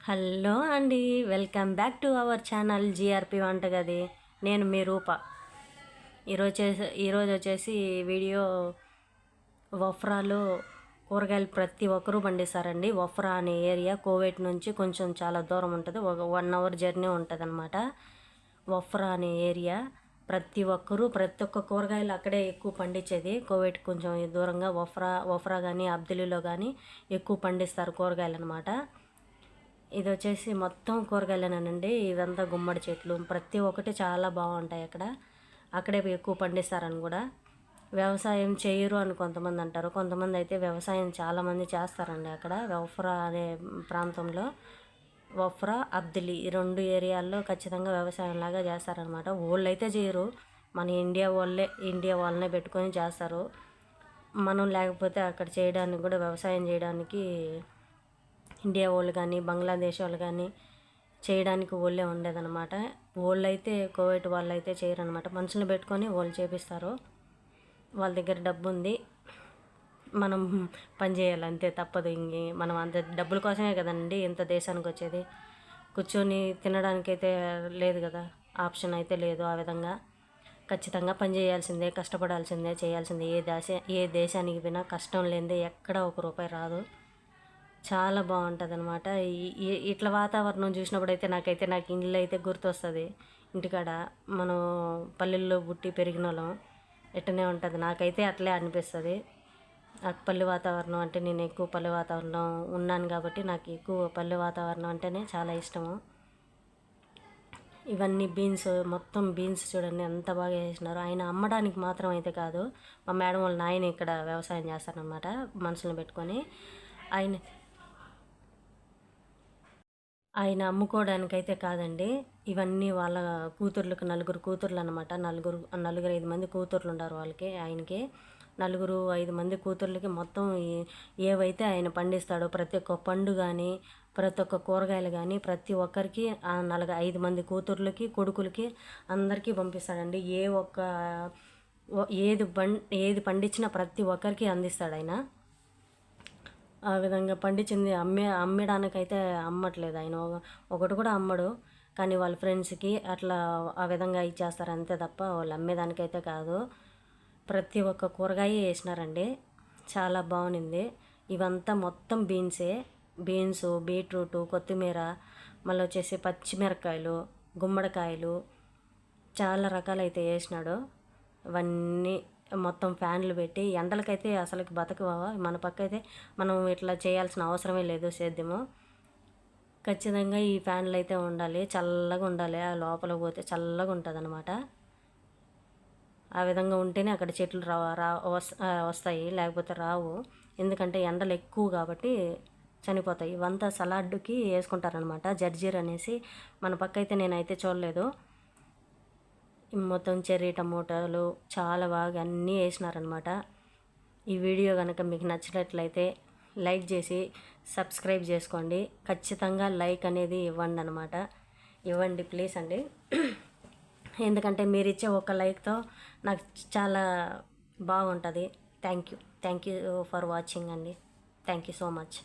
Hello అండి welcome back to our channel GRP వంటగది. నేను మీ రూప. ఈరోజు చేసి ఈరోజు వచ్చేసి వీడియో వఫ్రాలో కూరగాయలు ప్రతి ఒక్కరూ పండిస్తారండి. వఫ్రా అనే ఏరియా కోవిడ్ నుంచి కొంచెం చాలా దూరం ఉంటుంది. ఒక వన్ అవర్ జర్నీ ఉంటుంది అనమాట వఫ్రా అనే ఏరియా ప్రతి ఒక్కరూ ప్రతి ఒక్క కూరగాయలు అక్కడే ఎక్కువ పండించేది. కోవిడ్ కొంచెం దూరంగా వఫ్రా వఫ్రా కానీ అబ్దులీలో కానీ ఎక్కువ పండిస్తారు కూరగాయలు అనమాట ఇది వచ్చేసి మొత్తం కూరగాయలేనండి. ఇదంతా గుమ్మడి చెట్లు. ప్రతి ఒక్కటి చాలా బాగుంటాయి అక్కడ. అక్కడే ఎక్కువ పండిస్తారని కూడా. వ్యవసాయం చేయరు అని కొంతమంది అంటారు. కొంతమంది అయితే వ్యవసాయం చాలామంది చేస్తారండి అక్కడ. వఫ్రా అనే ప్రాంతంలో. వఫ్రా అబ్దిలి ఈ రెండు ఏరియాల్లో ఖచ్చితంగా వ్యవసాయం లాగా చేస్తారనమాట. వాళ్ళు అయితే చేయరు. మన ఇండియా వాళ్ళే ఇండియా వాళ్ళనే పెట్టుకొని చేస్తారు. మనం లేకపోతే అక్కడ చేయడానికి కూడా వ్యవసాయం చేయడానికి ఇండియా వాళ్ళు కానీ బంగ్లాదేశ్ వాళ్ళు కానీ చేయడానికి వాళ్ళే ఉండేదన్నమాట. వాళ్ళు అయితే కోవిడ్ వాళ్ళు అయితే చేయరనమాట మనుషులు పెట్టుకొని వాళ్ళు చేపిస్తారు. వాళ్ళ దగ్గర డబ్బు ఉంది మనం పని చేయాలి అంతే తప్పదు ఇంక. మనం అంత డబ్బుల కోసమే కదండి ఇంత దేశానికి వచ్చేది. కూర్చొని తినడానికైతే లేదు కదా. ఆప్షన్ అయితే లేదు ఆ విధంగా. ఖచ్చితంగా పని చేయాల్సిందే కష్టపడాల్సిందే చేయాల్సిందే. ఏ దేశ ఏ దేశానికి పోయినా కష్టం లేనిదే ఎక్కడ ఒక రూపాయి రాదు. చాలా బాగుంటుంది అనమాట ఇట్లా వాతావరణం చూసినప్పుడు అయితే నాకైతే నాకు ఇల్లు అయితే గుర్తొస్తుంది. ఇంటికాడ మనం పల్లెల్లో పుట్టి పెరిగిన వాళ్ళం ఎట్టనే ఉంటుంది. నాకైతే అట్లే అనిపిస్తుంది. నాకు పల్లె వాతావరణం అంటే నేను ఎక్కువ పల్లె వాతావరణం ఉన్నాను కాబట్టి నాకు ఎక్కువ పల్లె వాతావరణం అంటేనే చాలా ఇష్టము. ఇవన్నీ బీన్స్ మొత్తం బీన్స్ చూడండి ఎంత బాగా చేసినారు. ఆయన అమ్మడానికి మాత్రం అయితే కాదు మా మేడం వాళ్ళ నాయన ఇక్కడ వ్యవసాయం చేస్తారనమాట మనుషులను పెట్టుకొని. ఆయన ఆయన అమ్ముకోవడానికైతే కాదండి. ఇవన్నీ వాళ్ళ కూతుర్లకు నలుగురు కూతుర్లు అనమాట నలుగురు నలుగురు ఐదు మంది కూతుర్లు ఉన్నారు వాళ్ళకి ఆయనకి. నలుగురు ఐదు మంది కూతుర్లకి మొత్తం ఏవైతే ఆయన పండిస్తాడో ప్రతి ఒక్క పండు కానీ ప్రతి ఒక్క కూరగాయలు కానీ ప్రతి ఒక్కరికి నలుగు ఐదు మంది కూతుర్లకి కొడుకులకి అందరికీ పంపిస్తాడండి. ఏ ఒక్క ఏది బం ఏది పండించినా ప్రతి ఒక్కరికి అందిస్తాడు ఆయన. ఆ విధంగా పండించింది. అమ్మే అమ్మడానికైతే అమ్మట్లేదు ఆయన. ఒకటి కూడా అమ్మడు. కానీ వాళ్ళ ఫ్రెండ్స్కి అట్లా ఆ విధంగా ఇచ్చేస్తారు. అంతే తప్ప వాళ్ళు అమ్మేదానికైతే కాదు. ప్రతి ఒక్క కూరగాయ వేసినారండి. చాలా బాగుంది ఇవంతా మొత్తం బీన్సే. బీన్స్ బీట్రూట్ కొత్తిమీర మళ్ళీ వచ్చేసి పచ్చిమిరకాయలు గుమ్మడికాయలు చాలా రకాలైతే వేసినాడు. ఇవన్నీ మొత్తం ఫ్యాన్లు పెట్టి ఎండలకైతే అసలుకి బతకవా మన పక్క అయితే మనం ఇట్లా చేయాల్సిన అవసరమే లేదు సేద్యము. ఖచ్చితంగా ఈ ఫ్యాన్లు అయితే ఉండాలి చల్లగా ఉండాలి. ఆ లోపల పోతే చల్లగా ఉంటుంది అనమాట ఆ విధంగా ఉంటేనే అక్కడ చెట్లు రా రా వస్తాయి. లేకపోతే రావు. ఎందుకంటే ఎండలు ఎక్కువ కాబట్టి చనిపోతాయి. ఇవంతా సలాడ్కి వేసుకుంటారనమాట జర్జీర్ అనేసి మన పక్క అయితే నేనైతే చూడలేదు. మొత్తం చెర్రీ టమోటాలు చాలా బాగా అన్నీ వేసినారనమాట. ఈ వీడియో కనుక మీకు నచ్చినట్లయితే లైక్ చేసి సబ్స్క్రైబ్ చేసుకోండి. ఖచ్చితంగా లైక్ అనేది ఇవ్వండి అనమాట. ఇవ్వండి ప్లీజ్ అండి. ఎందుకంటే మీరు ఇచ్చే ఒక లైక్తో నాకు చాలా బాగుంటుంది. Thank you. Thank you for watching అండి. Thank you so much.